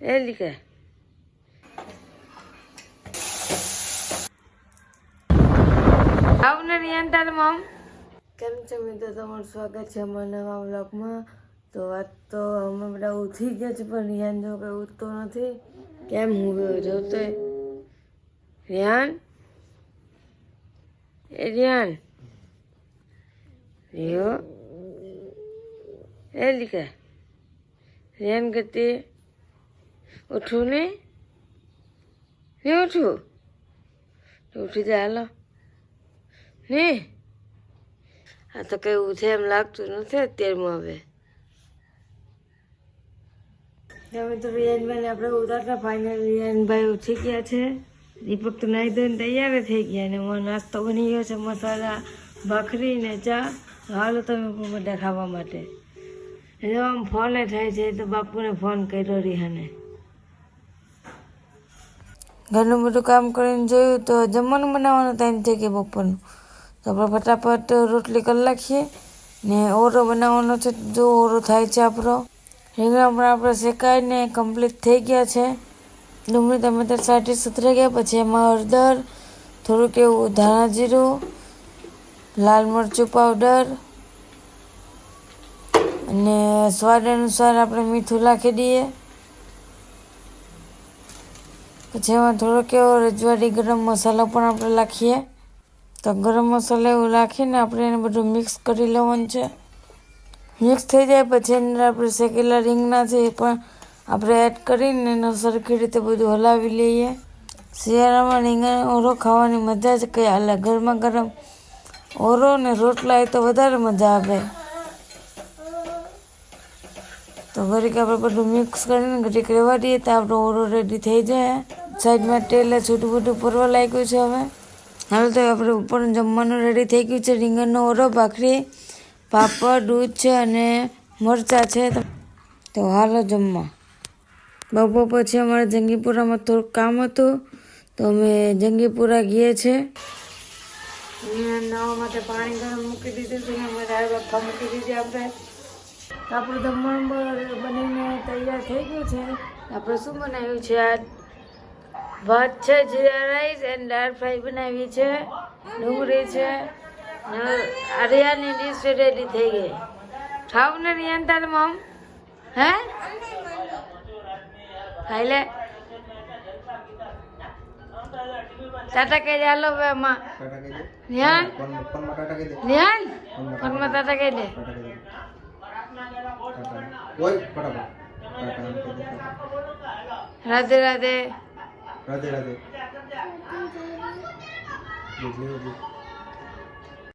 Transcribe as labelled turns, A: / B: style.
A: Elike. આવને Riyan તાર મમ કેમ છે મિત્રો? તમારું સ્વાગત છે અમારા નવા બ્લોગમાં તો વાત તો અમે બધા ઉઠી ગયા છે પણ રિયાન જો કંઈ ઉઠતો નથી. કેમ હું જોતો રિયાન એ રિયાન રિયો? એ લીકા? રિયાન કરતી ઉઠું ને? ને ઉઠું? ઉઠી જાય ને? આ તો કઈ ઉઠે એમ લાગતું નથી અત્યારમાં હવે. ઉતારતા ફાઇનલ રિયાનભાઈ ઉઠી ગયા છે. દીપક તો નાહી ધોઈને તૈયાર થઈ ગયા ને એમાં નાસ્તો બની ગયો છે, મસાલા, ભાખરી ને ચા. હાલો તમે બધા ખાવા માટે. એટલે આમ ફોને થાય છે, તો બાપુને ફોન કર્યો રિહાને. ઘરનું બધું કામ કરીને જોયું તો જમવાનું બનાવવાનો ટાઈમ થઈ ગયો બપોરનું. તો આપણે ફટાફટ રોટલી કરી નાખીએ ને ઓરો બનાવવાનો છે. જો ઓરો થાય છે આપણો. રીંગણા પણ આપણે શેકાઈને કમ્પ્લીટ થઈ ગયા છે. ડુંગળી ટમેટર સાટી સુધરી ગયા. પછી એમાં હળદર, થોડુંક એવું ધાણા જીરું, લાલ મરચું પાવડર અને સ્વાદ અનુસાર આપણે મીઠું નાખી દઈએ. એમાં થોડોક એવો રજવાડી ગરમ મસાલો પણ આપણે નાખીએ તો ગરમ મસાલો એવું નાખીને આપણે એને બધું મિક્સ કરી લેવાનું છે. મિક્સ થઈ જાય પછી એની આપણે શેકેલા રીંગણા છે એ પણ આપણે એડ કરીને એને સરખી રીતે બધું હલાવી લઈએ. શિયાળામાં રીંગણ ઓરો ખાવાની મજા જ કંઈ હાલે ગરમા ગરમ ઓરો ને રોટલા એ તો વધારે મજા આવે. તો ઘડીક આપણે બધું મિક્સ કરીને ઘડીક રહેવા દઈએ તો આપણો ઓરો રેડી થઈ જાય. સાઈડમાં તેલ છૂટું બૂટું પરવા લાગ્યું છે હવે. હાલ તો આપણે ઉપર જમવાનું રેડી થઈ ગયું છે. રીંગણનો ઓરો, ભાખરી, પાપડ, દૂધ છે અને મરચાં છે. તો હાલો જમવા. બપોર પછી અમારે જંગીપુરામાં થોડુંક કામ હતું, તો અમે જંગીપુરા ગઈએ છે. નવા માટે પાણી મૂકી દીધું અમે આપણે. આપણું જમવાનું બનીને તૈયાર થઈ ગયું છે. આપણે શું બનાવ્યું છે આ ભાત છે jeera rice and dal fry બનાવી છે ડુંગળી છે ને આર્યાની ડીશ રેડી થઈ ગઈ. ખાવ ને રિયાન તારે મમ હે? ખાઈ લે ટાટા કહી દે હાલો હવે
B: માં
A: રિયાન
B: ફોનમાં ટાટા
A: રિયાન? ફોનમાં કહી દે. રાધે રાધે.
B: રાધે રાધે.